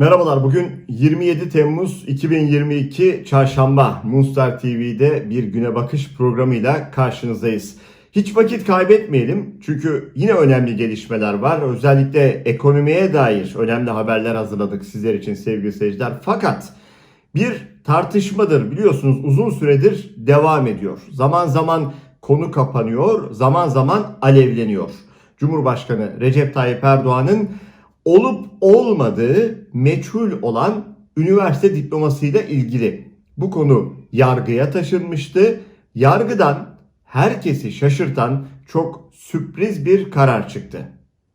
Merhabalar bugün 27 Temmuz 2022 Çarşamba Moonstar TV'de bir güne bakış programıyla karşınızdayız. Hiç vakit kaybetmeyelim çünkü yine önemli gelişmeler var. Özellikle ekonomiye dair önemli haberler hazırladık sizler için sevgili seyirciler. Fakat bir tartışmadır biliyorsunuz uzun süredir devam ediyor. Zaman zaman konu kapanıyor, zaman zaman alevleniyor. Cumhurbaşkanı Recep Tayyip Erdoğan'ın olup olmadığı meçhul olan üniversite diplomasıyla ilgili. Bu konu yargıya taşınmıştı. Yargıdan herkesi şaşırtan çok sürpriz bir karar çıktı.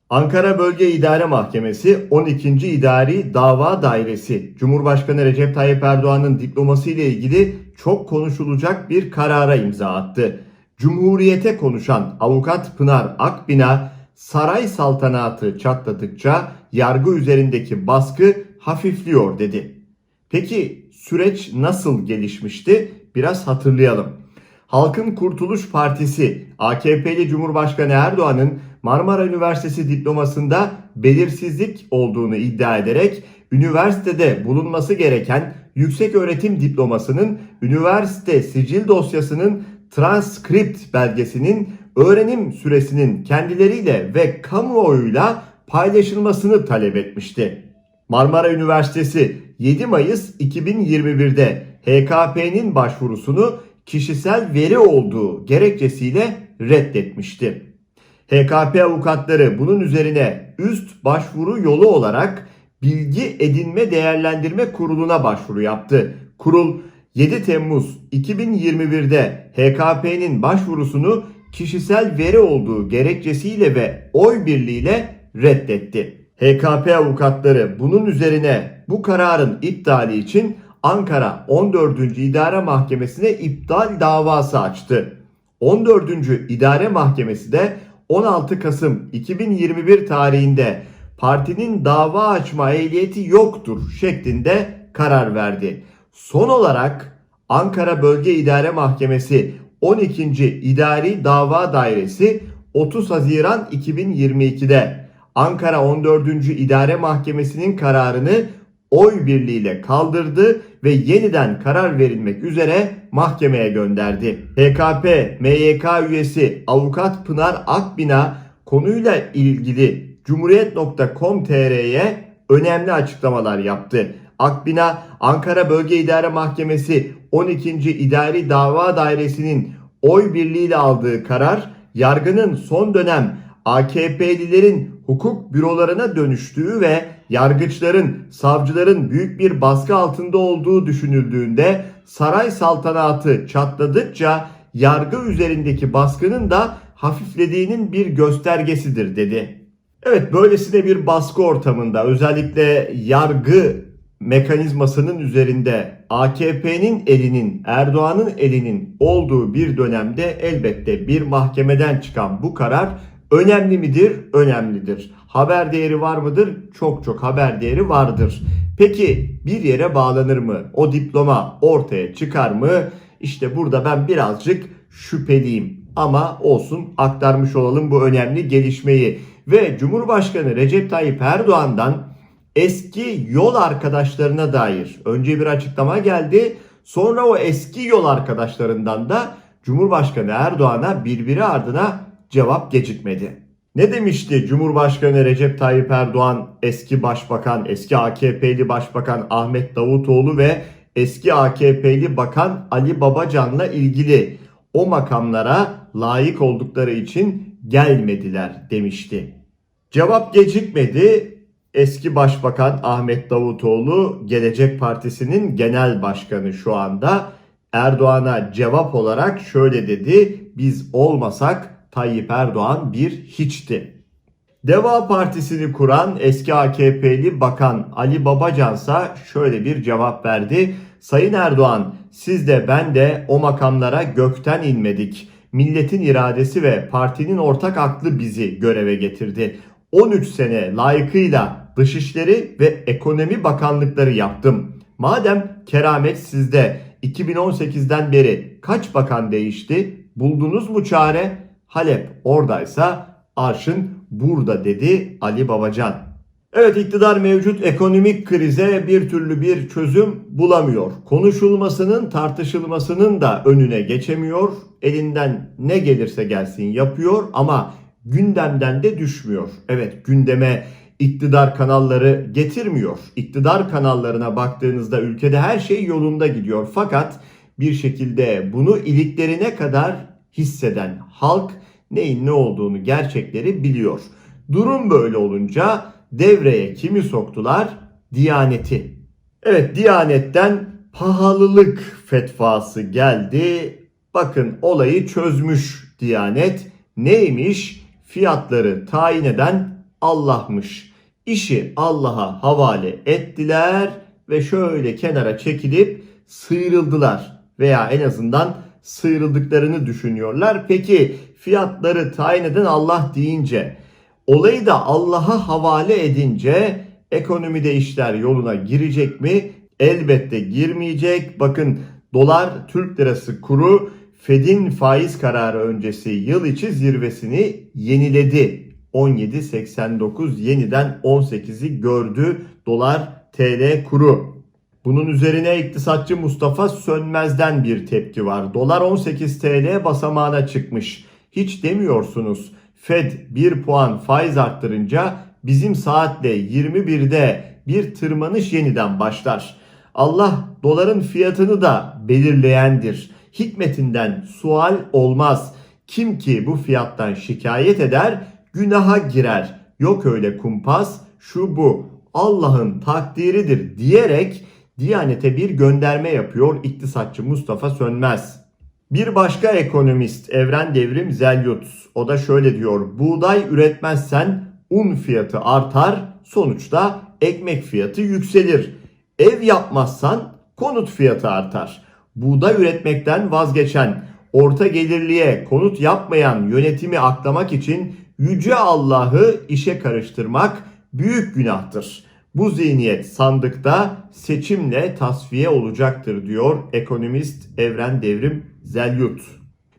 Ankara Bölge İdare Mahkemesi 12. İdari Dava Dairesi Cumhurbaşkanı Recep Tayyip Erdoğan'ın diploması ile ilgili çok konuşulacak bir karara imza attı. Cumhuriyete konuşan avukat Pınar Akbina saray saltanatı çatladıkça yargı üzerindeki baskı hafifliyor dedi. Peki süreç nasıl gelişmişti? Biraz hatırlayalım. Halkın Kurtuluş Partisi AKP'li Cumhurbaşkanı Erdoğan'ın Marmara Üniversitesi diplomasında belirsizlik olduğunu iddia ederek üniversitede bulunması gereken yüksek öğretim diplomasının üniversite sicil dosyasının transkript belgesinin öğrenim süresinin kendileriyle ve kamuoyuyla paylaşılmasını talep etmişti. Marmara Üniversitesi 7 Mayıs 2021'de HKP'nin başvurusunu kişisel veri olduğu gerekçesiyle reddetmişti. HKP avukatları bunun üzerine üst başvuru yolu olarak Bilgi Edinme Değerlendirme Kurulu'na başvuru yaptı. Kurul 7 Temmuz 2021'de HKP'nin başvurusunu kişisel veri olduğu gerekçesiyle ve oy birliğiyle reddetti. HKP avukatları bunun üzerine bu kararın iptali için Ankara 14. İdare Mahkemesi'ne iptal davası açtı. 14. İdare Mahkemesi de 16 Kasım 2021 tarihinde partinin dava açma ehliyeti yoktur şeklinde karar verdi. Son olarak Ankara Bölge İdare Mahkemesi 12. İdari Dava Dairesi 30 Haziran 2022'de Ankara 14. İdare Mahkemesi'nin kararını oy birliğiyle kaldırdı ve yeniden karar verilmek üzere mahkemeye gönderdi. HKP MYK üyesi avukat Pınar Akbina konuyla ilgili cumhuriyet.com.tr'ye önemli açıklamalar yaptı. Akbina Ankara Bölge İdare Mahkemesi 12. İdari Dava Dairesi'nin oy birliğiyle aldığı karar yargının son dönem AKP'lilerin hukuk bürolarına dönüştüğü ve yargıçların, savcıların büyük bir baskı altında olduğu düşünüldüğünde saray saltanatı çatladıkça yargı üzerindeki baskının da hafiflediğinin bir göstergesidir dedi. Evet böylesine bir baskı ortamında özellikle yargı mekanizmasının üzerinde AKP'nin elinin, Erdoğan'ın elinin olduğu bir dönemde elbette bir mahkemeden çıkan bu karar önemli midir? Önemlidir. Haber değeri var mıdır? Çok çok haber değeri vardır. Peki bir yere bağlanır mı? O diploma ortaya çıkar mı? İşte burada ben birazcık şüpheliyim. Ama olsun aktarmış olalım bu önemli gelişmeyi. Ve Cumhurbaşkanı Recep Tayyip Erdoğan'dan eski yol arkadaşlarına dair önce bir açıklama geldi. Sonra o eski yol arkadaşlarından da Cumhurbaşkanı Erdoğan'a birbiri ardına cevap gecikmedi. Ne demişti Cumhurbaşkanı Recep Tayyip Erdoğan, eski başbakan, eski AKP'li başbakan Ahmet Davutoğlu ve eski AKP'li bakan Ali Babacan'la ilgili o makamlara layık oldukları için gelmediler demişti. Cevap gecikmedi. Eski Başbakan Ahmet Davutoğlu Gelecek Partisi'nin genel başkanı şu anda Erdoğan'a cevap olarak şöyle dedi. Biz olmasak Tayyip Erdoğan bir hiçti. Deva Partisi'ni kuran eski AKP'li Bakan Ali Babacansa şöyle bir cevap verdi. Sayın Erdoğan siz de ben de o makamlara gökten inmedik. Milletin iradesi ve partinin ortak aklı bizi göreve getirdi. 13 sene layıkıyla Dışişleri ve Ekonomi Bakanlıkları yaptım. Madem keramet sizde 2018'den beri kaç bakan değişti? Buldunuz mu çare? Halep oradaysa arşın burada dedi Ali Babacan. Evet iktidar mevcut ekonomik krize bir türlü bir çözüm bulamıyor. Konuşulmasının, tartışılmasının da önüne geçemiyor. Elinden ne gelirse gelsin yapıyor ama gündemden de düşmüyor. Evet gündeme iktidar kanalları getirmiyor. İktidar kanallarına baktığınızda ülkede her şey yolunda gidiyor. Fakat bir şekilde bunu iliklerine kadar hisseden halk neyin ne olduğunu gerçekleri biliyor. Durum böyle olunca devreye kimi soktular? Diyaneti. Evet Diyanet'ten pahalılık fetvası geldi. Bakın olayı çözmüş Diyanet. Neymiş? Fiyatları tayin eden Allah'mış. İşi Allah'a havale ettiler ve şöyle kenara çekilip sıyrıldılar veya en azından sıyrıldıklarını düşünüyorlar. Peki fiyatları tayin eden Allah deyince olayı da Allah'a havale edince ekonomide işler yoluna girecek mi? Elbette girmeyecek. Bakın dolar Türk lirası kuru Fed'in faiz kararı öncesi yıl içi zirvesini yeniledi. 17.89 yeniden 18'i gördü dolar TL kuru. Bunun üzerine iktisatçı Mustafa Sönmez'den bir tepki var. Dolar 18 TL basamağına çıkmış. Hiç demiyorsunuz. Fed 1 puan faiz arttırınca bizim saatle 21'de bir tırmanış yeniden başlar. Allah doların fiyatını da belirleyendir. Hikmetinden sual olmaz. Kim ki bu fiyattan şikayet eder günaha girer. Yok öyle kumpas şu bu Allah'ın takdiridir diyerek Diyanete bir gönderme yapıyor iktisatçı Mustafa Sönmez. Bir başka ekonomist Evren Devrim Zelyut o da şöyle diyor. Buğday üretmezsen un fiyatı artar sonuçta ekmek fiyatı yükselir. Ev yapmazsan konut fiyatı artar. Buğday üretmekten vazgeçen, orta gelirliye konut yapmayan yönetimi aklamak için yüce Allah'ı işe karıştırmak büyük günahtır. Bu zihniyet sandıkta seçimle tasfiye olacaktır diyor ekonomist Evren Devrim Zelyut.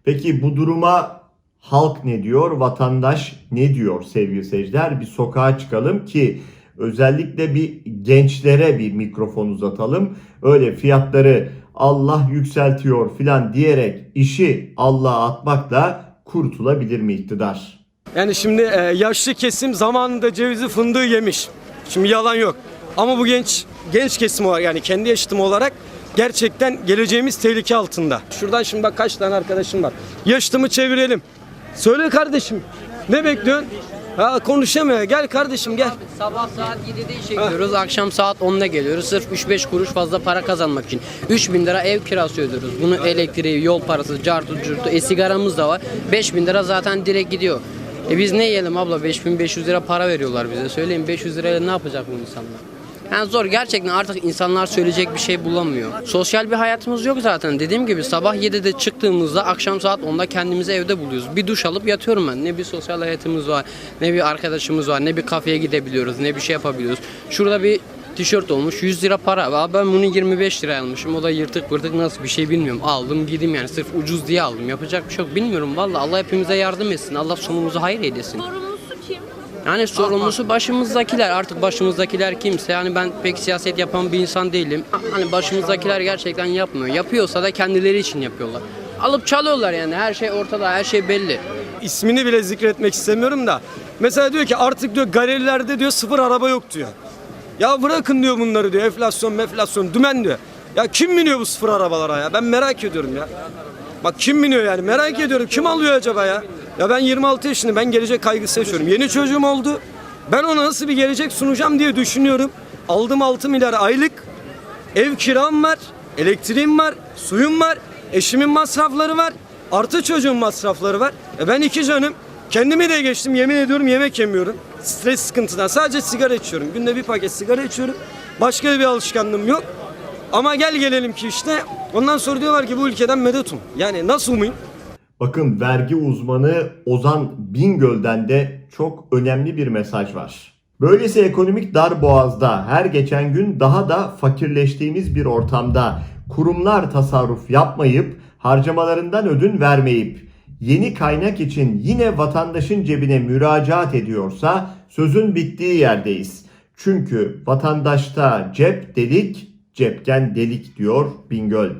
Peki bu duruma halk ne diyor, vatandaş ne diyor sevgili seyirciler? Bir sokağa çıkalım ki özellikle bir gençlere bir mikrofon uzatalım. Öyle fiyatları Allah yükseltiyor filan diyerek işi Allah'a atmakla kurtulabilir mi iktidar? Yani şimdi e, yaşlı kesim zamanında cevizi fındığı yemiş. Şimdi yalan yok. Ama bu genç genç kesim olarak yani kendi yaşıtım olarak gerçekten geleceğimiz tehlike altında. Şuradan şimdi bak kaç tane arkadaşım var. Yaşıtımı çevirelim. Söyle kardeşim. Ne bekliyorsun? Ha konuşamıyor. Gel kardeşim gel. Sabah saat 7'de işe gidiyoruz, akşam saat 10'da geliyoruz. Sırf 3-5 kuruş fazla para kazanmak için. 3000 lira ev kirası ödüyoruz. Bunu elektriği, yol parası, cartı, curtu, e sigaramız da var. 5000 lira zaten direkt gidiyor. E biz ne yiyelim abla? 5500 lira para veriyorlar bize. Söyleyin 500 lirayla ne yapacak bu insanlar? Yani zor gerçekten artık insanlar söyleyecek bir şey bulamıyor. Sosyal bir hayatımız yok zaten. Dediğim gibi sabah 7'de çıktığımızda akşam saat 10'da kendimizi evde buluyoruz. Bir duş alıp yatıyorum ben. Ne bir sosyal hayatımız var, ne bir arkadaşımız var, ne bir kafeye gidebiliyoruz, ne bir şey yapabiliyoruz. Şurada bir tişört olmuş 100 lira para. Aa, Ben bunu 25 liraya almışım. O da yırtık pırtık nasıl bir şey bilmiyorum. Aldım giydim yani sırf ucuz diye aldım. Yapacak bir şey yok bilmiyorum. Valla Allah hepimize yardım etsin. Allah sonumuzu hayır eylesin. Sorumlusu kim? Yani sorumlusu başımızdakiler artık başımızdakiler kimse yani ben pek siyaset yapan bir insan değilim. Hani başımızdakiler gerçekten yapmıyor. Yapıyorsa da kendileri için yapıyorlar. Alıp çalıyorlar yani her şey ortada her şey belli. İsmini bile zikretmek istemiyorum da. Mesela diyor ki artık diyor galerilerde diyor sıfır araba yok diyor. Ya bırakın diyor bunları diyor. Enflasyon, meflasyon, dümen diyor. Ya kim biniyor bu sıfır arabalara ya? Ben merak ediyorum ya. Bak kim biniyor yani merak ediyorum. Kim alıyor acaba ya? Ya ben 26 yaşındayım. Ben gelecek kaygısı yaşıyorum. Yeni çocuğum oldu. Ben ona nasıl bir gelecek sunacağım diye düşünüyorum. Aldım 6 milyar aylık. Ev kiram var. Elektriğim var. Suyum var. Eşimin masrafları var. Artı çocuğun masrafları var. E ben iki canım. Kendimi de geçtim. Yemin ediyorum yemek yemiyorum. Stres sıkıntıdan. Sadece sigara içiyorum. Günde bir paket sigara içiyorum. Başka bir alışkanlığım yok. Ama gel gelelim ki işte ondan sonra diyorlar ki bu ülkeden medet um. Yani nasıl umayım? Bakın vergi uzmanı Ozan Bingöl'den de çok önemli bir mesaj var. Böylesi ekonomik dar boğazda her geçen gün daha da fakirleştiğimiz bir ortamda kurumlar tasarruf yapmayıp harcamalarından ödün vermeyip yeni kaynak için yine vatandaşın cebine müracaat ediyorsa sözün bittiği yerdeyiz. Çünkü vatandaşta cep delik, cepken delik diyor Bingöl.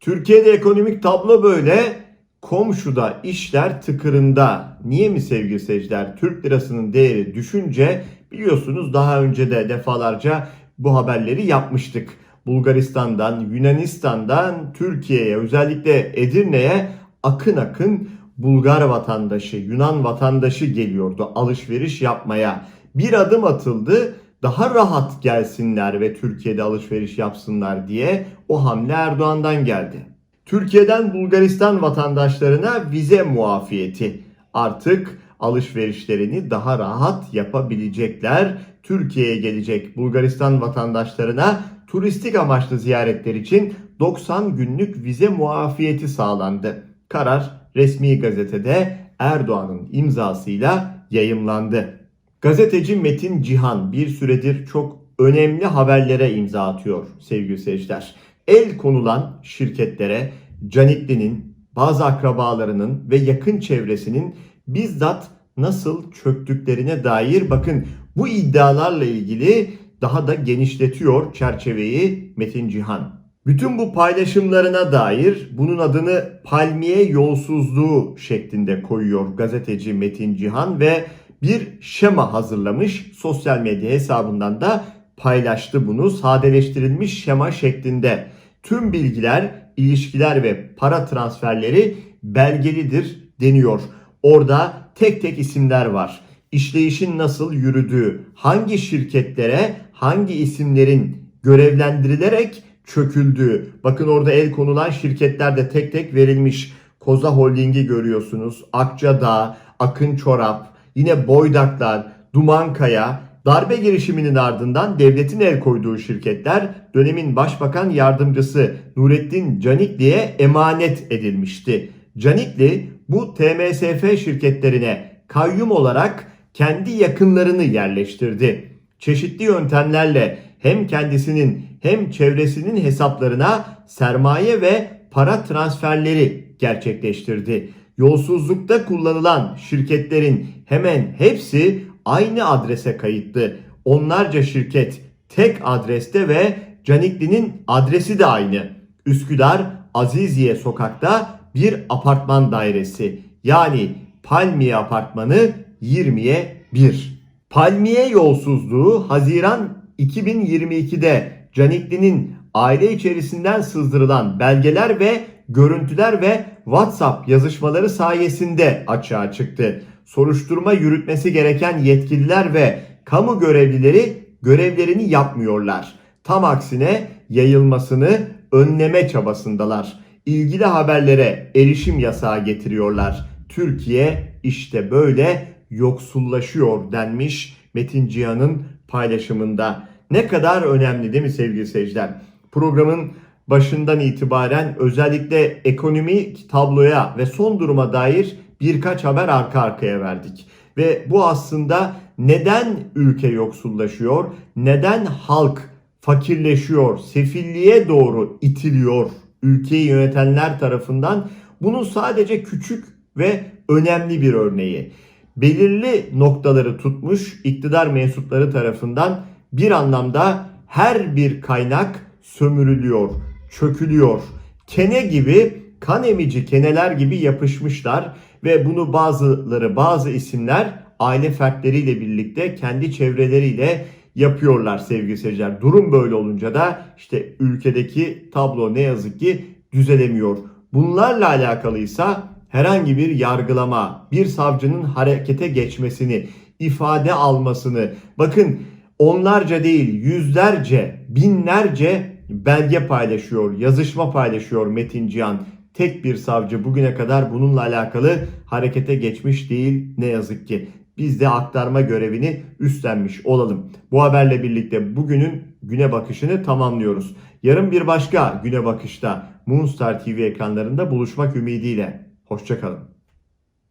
Türkiye'de ekonomik tablo böyle. Komşuda işler tıkırında. Niye mi sevgili seyirciler? Türk lirasının değeri düşünce biliyorsunuz daha önce de defalarca bu haberleri yapmıştık. Bulgaristan'dan, Yunanistan'dan Türkiye'ye özellikle Edirne'ye akın akın Bulgar vatandaşı, Yunan vatandaşı geliyordu alışveriş yapmaya. Bir adım atıldı daha rahat gelsinler ve Türkiye'de alışveriş yapsınlar diye o hamle Erdoğan'dan geldi. Türkiye'den Bulgaristan vatandaşlarına vize muafiyeti. Artık alışverişlerini daha rahat yapabilecekler. Türkiye'ye gelecek Bulgaristan vatandaşlarına turistik amaçlı ziyaretler için 90 günlük vize muafiyeti sağlandı. Karar resmi gazetede Erdoğan'ın imzasıyla yayımlandı. Gazeteci Metin Cihan bir süredir çok önemli haberlere imza atıyor sevgili seyirciler. El konulan şirketlere Canikli'nin, bazı akrabalarının ve yakın çevresinin bizzat nasıl çöktüklerine dair bakın bu iddialarla ilgili daha da genişletiyor çerçeveyi Metin Cihan. Bütün bu paylaşımlarına dair bunun adını palmiye yolsuzluğu şeklinde koyuyor gazeteci Metin Cihan ve bir şema hazırlamış. Sosyal medya hesabından da paylaştı bunu. Sadeleştirilmiş şema şeklinde. Tüm bilgiler, ilişkiler ve para transferleri belgelidir deniyor. Orada tek tek isimler var. İşleyişin nasıl yürüdüğü, hangi şirketlere, hangi isimlerin görevlendirilerek çöküldüğü. Bakın orada el konulan şirketler de tek tek verilmiş. Koza Holding'i görüyorsunuz. Akçadağ, Akın Çorap, yine Boydaklar, Dumankaya, darbe girişiminin ardından devletin el koyduğu şirketler dönemin başbakan yardımcısı Nurettin Canikli'ye emanet edilmişti. Canikli bu TMSF şirketlerine kayyum olarak kendi yakınlarını yerleştirdi. Çeşitli yöntemlerle hem kendisinin hem çevresinin hesaplarına sermaye ve para transferleri gerçekleştirdi. Yolsuzlukta kullanılan şirketlerin hemen hepsi aynı adrese kayıtlı. Onlarca şirket tek adreste ve Canikli'nin adresi de aynı. Üsküdar Aziziye sokakta bir apartman dairesi. Yani Palmiye Apartmanı 20'ye 1. Palmiye yolsuzluğu Haziran 2022'de Canikli'nin aile içerisinden sızdırılan belgeler ve görüntüler ve WhatsApp yazışmaları sayesinde açığa çıktı. Soruşturma yürütmesi gereken yetkililer ve kamu görevlileri görevlerini yapmıyorlar. Tam aksine yayılmasını önleme çabasındalar. İlgili haberlere erişim yasağı getiriyorlar. Türkiye işte böyle yoksullaşıyor denmiş Metin Cihan'ın paylaşımında. Ne kadar önemli değil mi sevgili seyirciler? Programın başından itibaren özellikle ekonomik tabloya ve son duruma dair birkaç haber arka arkaya verdik. Ve bu aslında neden ülke yoksullaşıyor, neden halk fakirleşiyor, sefilliğe doğru itiliyor ülkeyi yönetenler tarafından bunun sadece küçük ve önemli bir örneği. Belirli noktaları tutmuş iktidar mensupları tarafından bir anlamda her bir kaynak sömürülüyor, çökülüyor. Kene gibi, kan emici keneler gibi yapışmışlar ve bunu bazıları, bazı isimler aile fertleriyle birlikte kendi çevreleriyle yapıyorlar sevgili seyirciler. Durum böyle olunca da işte ülkedeki tablo ne yazık ki düzelemiyor. Bunlarla alakalıysa herhangi bir yargılama, bir savcının harekete geçmesini, ifade almasını, bakın onlarca değil yüzlerce, binlerce belge paylaşıyor, yazışma paylaşıyor Metin Cihan. Tek bir savcı bugüne kadar bununla alakalı harekete geçmiş değil ne yazık ki. Biz de aktarma görevini üstlenmiş olalım. Bu haberle birlikte bugünün güne bakışını tamamlıyoruz. Yarın bir başka güne bakışta Moonstar TV ekranlarında buluşmak ümidiyle. Hoşçakalın.